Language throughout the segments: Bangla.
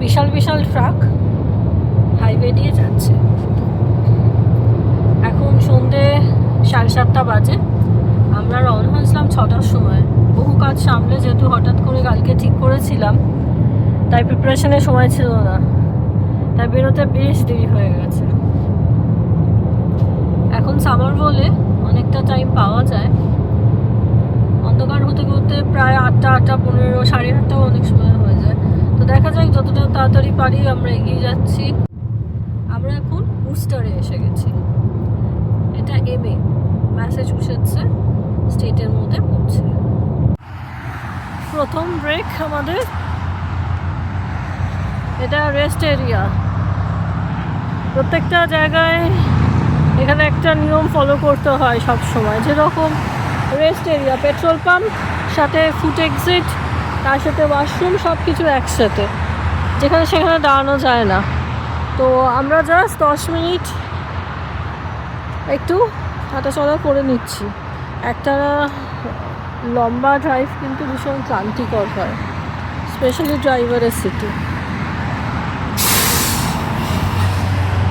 বিশাল বিশাল ট্রাক হাইওয়ে দিয়ে যাচ্ছে। এখন সন্ধে সাড়ে সাতটা বাজে। আমরা রওনা হয়েছিলাম ছটার সময়। বহু কাজ সামলে যেহেতু হঠাৎ করে কালকে ঠিক করেছিলাম, তাই প্রিপারেশনের সময় ছিল না। তাই বেরোতে বেশ দেরি হয়ে গেছে। এখন সামার বলে অনেকটা টাইম পাওয়া যায়। অন্ধকার হতে হতে প্রায় আটটা আটটা, পনেরো, সাড়ে আটটাও অনেক সময় তো দেখা যাক যতটা তাড়াতাড়ি পারি আমরা এগিয়ে যাচ্ছি। আমরা এখন বুস্টারে এসে গেছি। এটা এমএ ম্যাসাচুসেটসে স্টেটের মধ্যে পড়ছে। প্রথম ব্রেক আমাদের। এটা রেস্ট এরিয়া প্রত্যেকটা জায়গায় এখানে একটা নিয়ম ফলো করতে হয় সব সময় যেরকম রেস্ট এরিয়া পেট্রোল পাম্প সাথে ফুট এক্সিট তার সাথে ওয়াশরুম সব কিছু একসাথে। যেখানে সেখানে দাঁড়ানো যায় না। তো আমরা জাস্ট দশ মিনিট একটু হাঁটাচলা করে নিচ্ছি। একটা লম্বা ড্রাইভ কিন্তু ভীষণ ক্লান্তিকর হয় স্পেশালি ড্রাইভারের সিটি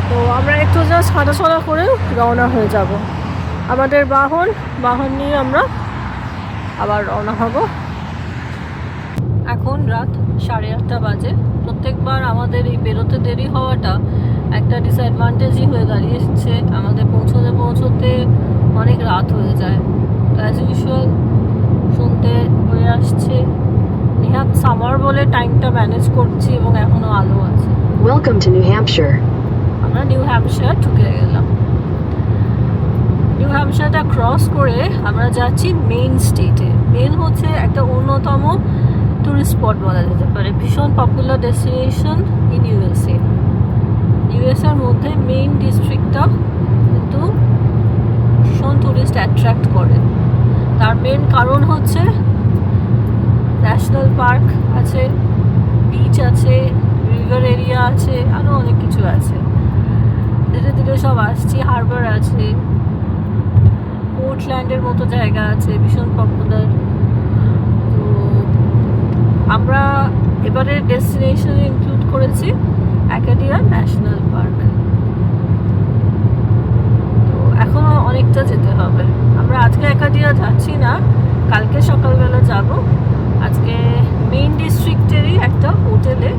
তো আমরা একটু জাস্ট হাঁটাচলা করে রওনা হয়ে যাব। আমাদের বাহন বাহন নিয়ে আমরা আবার রওনা হব। সাড়ে আটটা বাজে। প্রত্যেকবার আমাদের এই বেরোতে দেরি হওয়াটা একটা ডিসঅ্যাডভান্টেজই হয়ে দাঁড়িয়েছে। আমাদের পৌঁছতে পৌঁছতে অনেক রাত হয়ে যায়। তো অ্যাজ ইউজুয়াল শুনতে হয়ে আসছে। নেহাত সামার বলে টাইমটা ম্যানেজ করছি এবং এখনও আলো আছে। Welcome to New Hampshire. আমরা নিউ হ্যাম্পশায়ার ঢুকে গেলাম। নিউ হ্যাম্পশায়ারটা ক্রস করে আমরা যাচ্ছি মেইন স্টেটে মেন হচ্ছে একটা অন্যতম টুরিস্ট স্পট বলা যেতে পারে। ভীষণ পপুলার ডেস্টিনেশন ইন ইউএসএ ইউএসএর মধ্যে মেইন ডিস্ট্রিক্টটা কিন্তু ভীষণ টুরিস্ট অ্যাট্রাক্ট করে। তার মেন কারণ হচ্ছে ন্যাশনাল পার্ক আছে বিচ আছে রিভার এরিয়া আছে আরও অনেক কিছু আছে। ধীরে ধীরে সব আসছি হারবার আছে পোর্টল্যান্ডের মতো জায়গা আছে, ভীষণ পপুলার আমরা এবারে ডেস্টিনেশনে ইনক্লুড করেছি অ্যাকাডিয়া ন্যাশনাল পার্ক তো এখনও অনেকটা যেতে হবে। আমরা আজকে অ্যাকাডিয়া যাচ্ছি না কালকে সকালবেলা যাব। আজকে মেইন ডিস্ট্রিক্টেরই একটা হোটেলে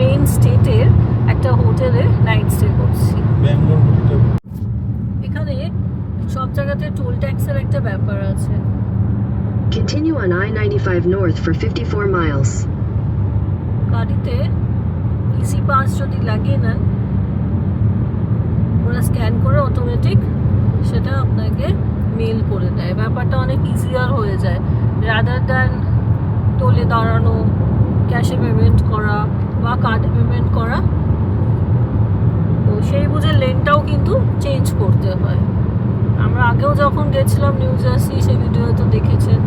মেইন স্টেটের একটা হোটেলে নাইট স্টে করছি। এখানে সব জায়গাতে টোল ট্যাক্সের একটা ব্যাপার আছে। Continue on I 95 North for 54 miles. গাড়িতে ইসি পাস যদি লাগিয়ে নেন ওরা স্ক্যান করে অটোমেটিক সেটা আপনাকে মেল করে দেয়। ব্যাপারটা অনেক ইজিয়ার হয়ে যায়। রাদার দ্যান টোলে দাঁড়ানো ক্যাশে পেমেন্ট করা বা কার্ডে পেমেন্ট করা, তো সেই বুঝে লেনটাও কিন্তু চেঞ্জ করতে হয়। আমরা আগেও যখন গেছিলাম নিউ জার্সি সেই ভিডিও তো দেখেছেন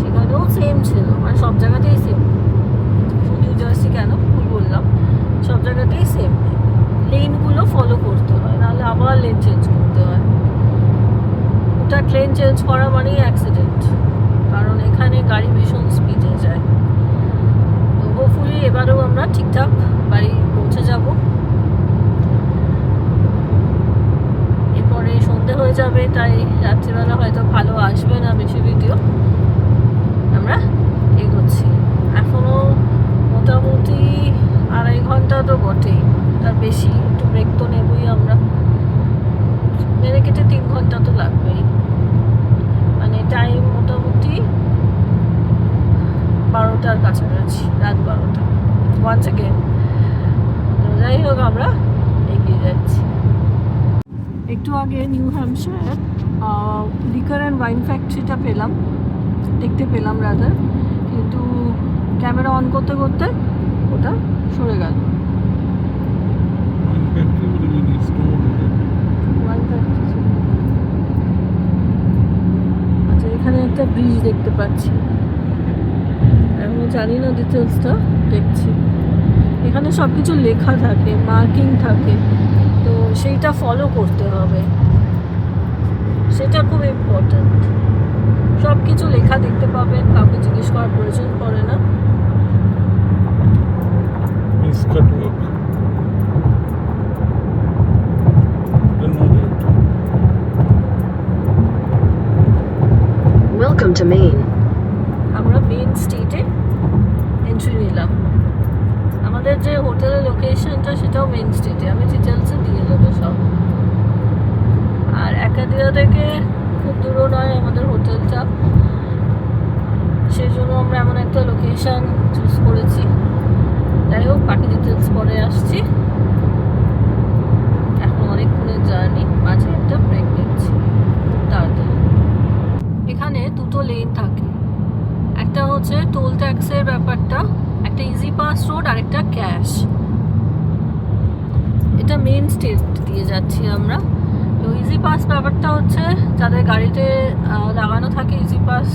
সেখানেও সেম ছিল মানে সব জায়গাতেই সেম নিউ জার্সি কেন? ভুল বললাম। সব জায়গাতেই সেম লেনগুলো ফলো করতে হয়, নাহলে আবার লেন চেঞ্জ করতে হয়। ওটা ট্রেন চেঞ্জ করা মানেই অ্যাক্সিডেন্ট কারণ এখানে গাড়ি ভীষণ স্পিডে যায়। তো হোপফুলি এবারেও আমরা ঠিকঠাক বাড়ি পৌঁছে যাব। সন্ধে হয়ে যাবে, তাই রাত্রিবেলা হয়তো ভালো আসবে না বেশি ভিডিও আমরা এগোচ্ছি। এখনও মোটামুটি আড়াই ঘণ্টা তো বটেই, তার বেশি একটু ব্রেক তো নেবই আমরা। মেরে কেটে তিন ঘণ্টা তো লাগবেই। মানে টাইম মোটামুটি বারোটার কাছাকাছি, রাত বারোটা। ওয়ান সেকেন্ড যাই হোক, আমরা এগিয়ে যাচ্ছি। একটু আগে New Hampshire liquor and wine ফ্যাক্টরিটা পেলাম দেখতে পেলাম রাদার কিন্তু ক্যামেরা অন করতে করতে ওটা সরে গেল। আচ্ছা এখানে একটা ব্রিজ দেখতে পাচ্ছি। এখনও জানি না ডিটেলসটা দেখছি। এখানে সব কিছু লেখা থাকে মার্কিং থাকে। সেইটা ফলো করতে হবে। সেটা খুব ইম্পর্ট্যান্ট সব কিছু লেখা দেখতে পাবেন, কাউকে জিজ্ঞেস করার প্রয়োজন পড়ে না catwalk. Then no that. Welcome to Maine. আমরা মেন স্ট্রিটে এন্ট্রি নিলাম আমাদের যে হোটেলের লোকেশনটা সেটাও মেন স্ট্রিটে আমি ডিটেলসে দিয়ে দেবো সব আর একাদিয়া থেকে খুব দূরও নয়, আমাদের হোটেলটা। সেই জন্য আমরা এমন একটা লোকেশন চুজ করেছি। যাই হোক, বাকি ডিটেলস পরে আসছি। এখন অনেকক্ষণের জার্নি মাঝে একটা ব্রেক নিচ্ছি। তাড়াতাড়ি। এখানে দুটো লেন থাকে। একটা হচ্ছে টোল ট্যাক্সের ব্যাপারটা, একটা ইজি পাস রোড আর একটা ক্যাশ এটা মেন স্টেট দিয়ে যাচ্ছি আমরা। ইজি পাস ব্যাপারটা হচ্ছে যাদের গাড়িতে লাগানো থাকে ইজি পাস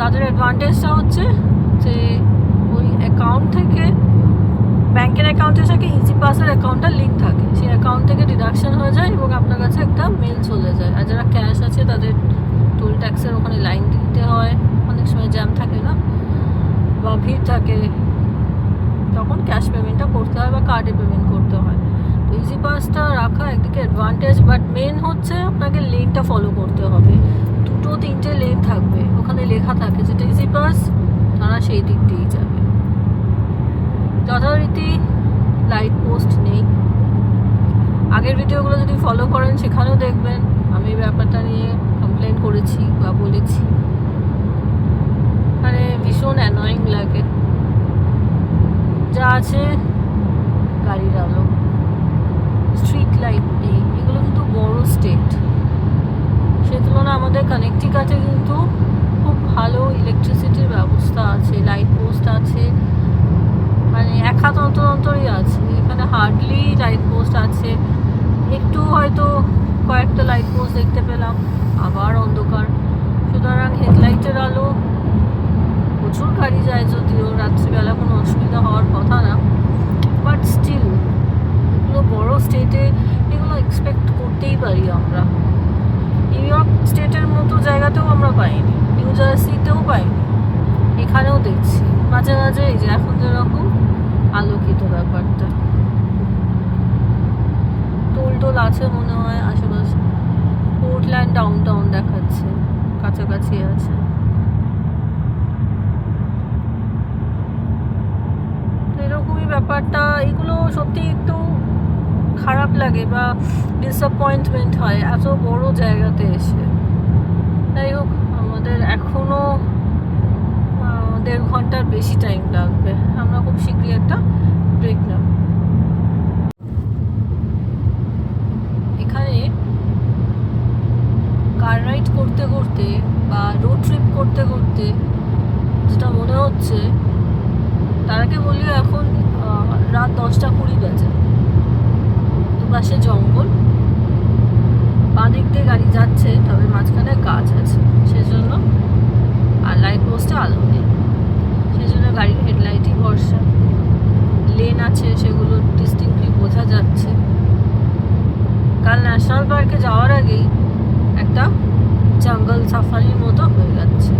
তাদের অ্যাডভান্টেজটা হচ্ছে যে ওই অ্যাকাউন্ট থেকে ব্যাংকের অ্যাকাউন্টের সাথে ইজি পাসের অ্যাকাউন্টটা লিঙ্ক থাকে। সেই অ্যাকাউন্ট থেকে ডিডাকশন হয়ে যায় এবং আপনার কাছে একটা মেল চলে যায়। আর যারা ক্যাশ আছে, তাদের টোল ট্যাক্সের ওখানে লাইন দিতে হয়। অনেক সময় জ্যাম থাকে না বা ভিড় থাকে। তখন ক্যাশ পেমেন্টটা করতে হয় বা কার্ডে পেমেন্ট করতে তো ইজি পাসটা রাখা একদিকে অ্যাডভান্টেজ বাট মেন হচ্ছে আপনাকে লেনটা ফলো করতে হবে। দুটো তিনটে লেন থাকবে। ওখানে লেখা থাকে যেটা ইজি পাস তারা সেই দিক দিয়েই যাবে। যথারীতি লাইট পোস্ট নেই। আগের ভিডিওগুলো যদি ফলো করেন, সেখানেও দেখবেন আমি ব্যাপারটা নিয়ে কমপ্লেন করেছি বা বলেছি। মানে ভীষণ অ্যানয়িং লাগে। যা আছে, গাড়ির আলো। স্ট্রিট লাইট নেই, এগুলো কিন্তু বড় স্টেট সে তুলনায় আমাদের কানেকটিকাতে কিন্তু খুব ভালো ইলেকট্রিসিটির ব্যবস্থা আছে লাইট পোস্ট আছে। মানে এক হাত অন্তর অন্তরই আছে, এখানে হার্ডলি লাইট পোস্ট আছে। একটু হয়তো কয়েকটা লাইট পোস্ট দেখতে পেলাম, আবার অন্ধকার। সুতরাং হেডলাইটের আলো প্রচুর গাড়ি যায় যদিও, রাত্রিবেলা কোনো অসুবিধা হওয়ার কথা না। বাট স্টিল এগুলো বড় স্টেটে এগুলো এক্সপেক্ট করতেই পারি আমরা। নিউ ইয়র্ক স্টেটের মতো জায়গাতেও আমরা পাইনি নিউ জার্সিতেও পাইনি, এখানেও দেখছি। মাঝে মাঝে এই যে এখন যেরকম আলোকিত ব্যাপারটা। টোল টোল আছে মনে হয় আশেপাশে। পোর্টল্যান্ড ডাউন টাউন দেখাচ্ছে, কাছাকাছি আছে। এরকমই ব্যাপারটা, এগুলো সত্যি একটু খারাপ লাগে বা ডিসঅ্যাপয়েন্টমেন্ট হয় এত বড় জায়গাতে এসে। যাই হোক, আমাদের এখনও দেড় ঘণ্টার বেশি টাইম লাগবে। আমরা খুব শীঘ্রই একটা ব্রেক নেব। এখানে কার রাইড করতে করতে বা রোড ট্রিপ করতে করতে যেটা মনে হচ্ছে তার আগে বলি এখন রাত দশটা কুড়ি বাজে। দুপাশে জঙ্গল। বাঁ দিক দিয়ে গাড়ি যাচ্ছে, তবে মাঝখানে গাছ আছে, সেজন্য আর লাইট পোস্টে আলো নেই। সেজন্য গাড়ির হেডলাইটই ভরসা। লেন আছে, সেগুলো ডিস্টিংক্টলি বোঝা যাচ্ছে। কাল ন্যাশনাল পার্কে যাওয়ার আগেই একটা জঙ্গল সাফারির মতো হয়ে যাচ্ছে।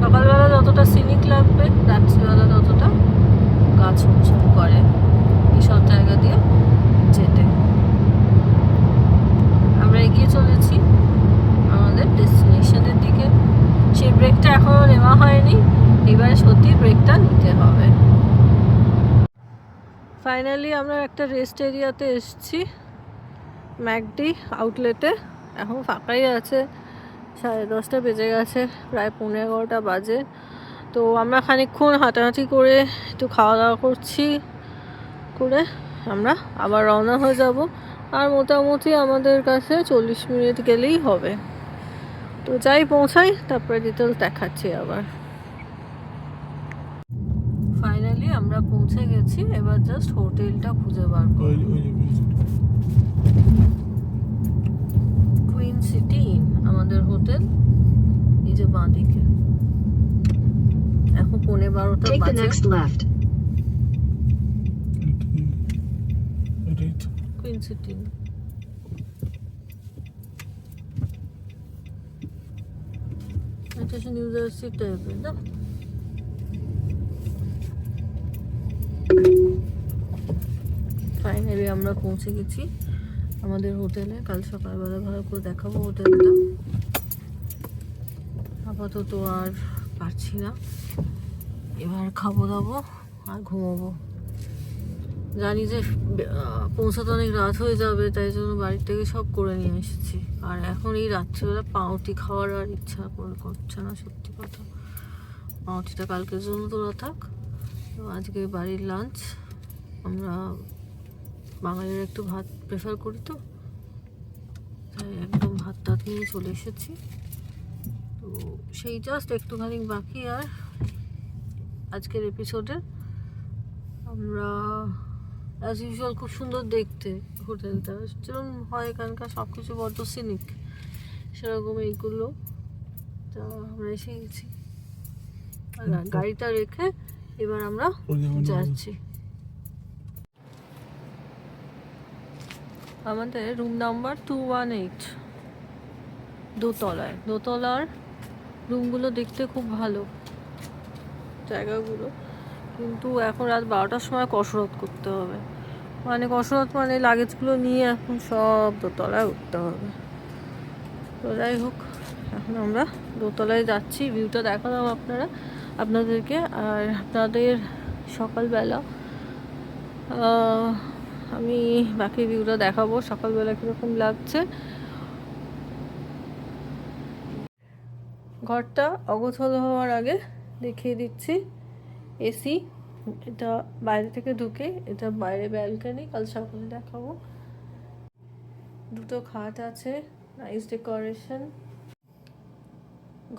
সকালবেলা যতটা সিনিক লাগবে, রাত্রিবেলা ততটা গাছ উৎসব করে। এইসব জায়গা দিয়ে যেতে। আমরা এগিয়ে চলেছি আমাদের ডেস্টিনেশনের দিকে। সেই ব্রেকটা এখনও নেওয়া হয়নি, এবারে সত্যি ব্রেকটা নিতে হবে। ফাইনালি আমরা একটা রেস্ট এরিয়াতে এসেছি, ম্যাকডি আউটলেটে। এখন ফাঁকাই আছে, সাড়ে দশটা বেজে গেছে, প্রায় পনেরো এগারোটা বাজে। তো আমরা খানিকক্ষণ হাঁটাহাঁটি করে একটু খাওয়া দাওয়া করছি। করে আমরা আবার রওনা হয়ে যাব। আর মোটামুটি আমাদের কাছে চল্লিশ মিনিট গেলেই হবে। তো যাই পৌঁছাই তারপরে ডিটেলস দেখাচ্ছি আবার। ফাইনালি আমরা পৌঁছে গেছি এবার জাস্ট হোটেলটা খুঁজে বার করব। ওই ওই যে building। কুইন সিটি ইন আমাদের হোটেল। এই যে বাঁ দিকে এখন পৌনে বারোটা বাজে। কিছু টিন Attention user seat table. No. Finally আমরা পৌঁছে গেছি আমাদের হোটেলে কাল সকালবেলা ভালো করে দেখাবো হোটেলটা আপাতত আর পারছি না এবার খাব দাবো আর ঘুমাবো জানি যে পৌঁছাতে অনেক রাত হয়ে যাবে, তাই জন্য বাড়ির থেকে সব করে নিয়ে এসেছি। আর এখন এই রাত্রিবেলা পাউটি খাওয়ার আর ইচ্ছা করে করছে না, সত্যি কথা। পাউটিটা কালকের জন্য তোলা থাক। তো আজকে বাড়ির লাঞ্চ আমরা বাঙালিরা একটু ভাত প্রেফার করি তো। তাই একদম ভাত টাত নিয়ে চলে এসেছি। তো সেই জাস্ট একটুখানি বাকি আর আজকের এপিসোডে আমরা অ্যাজ ইউজুয়াল খুব সুন্দর দেখতে হোটেলটা। যেরকম হয় এখানকার সব কিছু বড্ড সিনিক সেরকম এইগুলো। তা আমরা এসে গেছি। গাড়িটা রেখে এবার আমরা যাচ্ছি। আমাদের room number two one eight দোতলায়। দোতলার রুমগুলো দেখতে খুব ভালো। জায়গাগুলো। কিন্তু এখন রাত বারোটার সময় কসরত করতে হবে। মানে কসরত মানে লাগেজগুলো নিয়ে এখন সব দোতলায় উঠতে হবে। তো যাই হোক, এখন আমরা দোতলায় যাচ্ছি। ভিউটা দেখালাম আপনারা, আপনাদেরকে। আর আপনাদের সকালবেলা আমি বাকি ভিউটা দেখাবো, সকালবেলা কীরকম লাগছে। ঘরটা অগোছল হওয়ার আগে দেখিয়ে দিচ্ছি। এসি, এটা বাইরে থেকে ঢুকে এটা বাইরে ব্যালকানি, কাল সকালে দেখাবো। দুটো খাট আছে নাইস ডেকোরেশন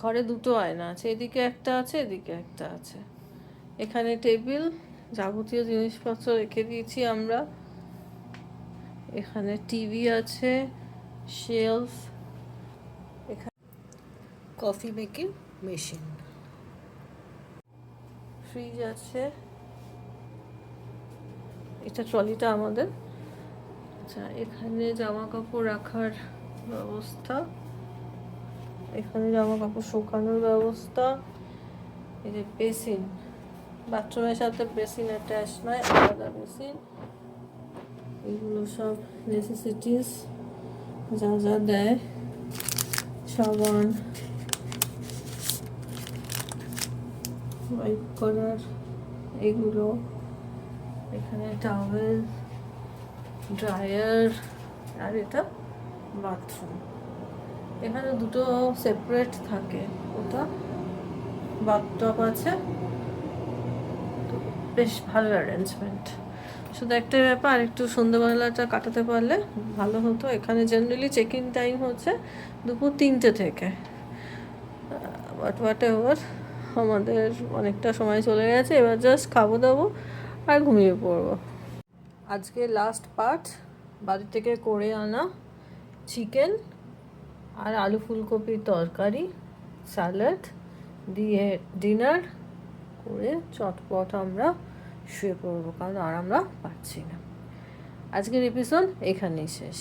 ঘরে দুটো আয়না আছে, এদিকে একটা আছে, এদিকে একটা আছে। এখানে টেবিল, যাবতীয় জিনিসপত্র রেখে দিয়েছি আমরা। এখানে টিভি আছে শেলফ এখানে কফি মেকিং মেশিন ফ্রিজ আছে। এটা ট্রলিটা আমাদের। আচ্ছা এখানে জামা কাপড় রাখার ব্যবস্থা। এখানে জামা কাপড় শুকানোর ব্যবস্থা। এই যে বেসিন। বাথরুমের সাথে বেসিন অ্যাটাচ নয়, আলাদা বেসিন। এগুলো সব নেসেসিটিস যা যা দেয়। সাবান ওয়াইপ করার এগুলো। এখানে টাওয়েল ড্রায়ার আর এটা বাথরুম এখানে দুটো সেপারেট থাকে। ওটা বাথটব আছে। বেশ ভালো অ্যারেঞ্জমেন্ট শুধু একটাই ব্যাপার, একটু সন্ধ্যেবেলাটা কাটাতে পারলে ভালো হতো। এখানে জেনারেলি চেক ইন টাইম হচ্ছে দুপুর তিনটে থেকে। বাট হোয়াট এভার আমাদের অনেকটা সময় চলে গেছে, এবার জাস্ট খাব দাবো আর ঘুমিয়ে পড়ব। আজকে লাস্ট পার্ট বাড়ি থেকে করে আনা চিকেন আর আলু ফুলকপির তরকারি স্যালাড দিয়ে ডিনার করে চটপট আমরা শুয়ে পড়ব, কারণ আর আমরা পাচ্ছি না। আজকের এপিসোড এখানেই শেষ।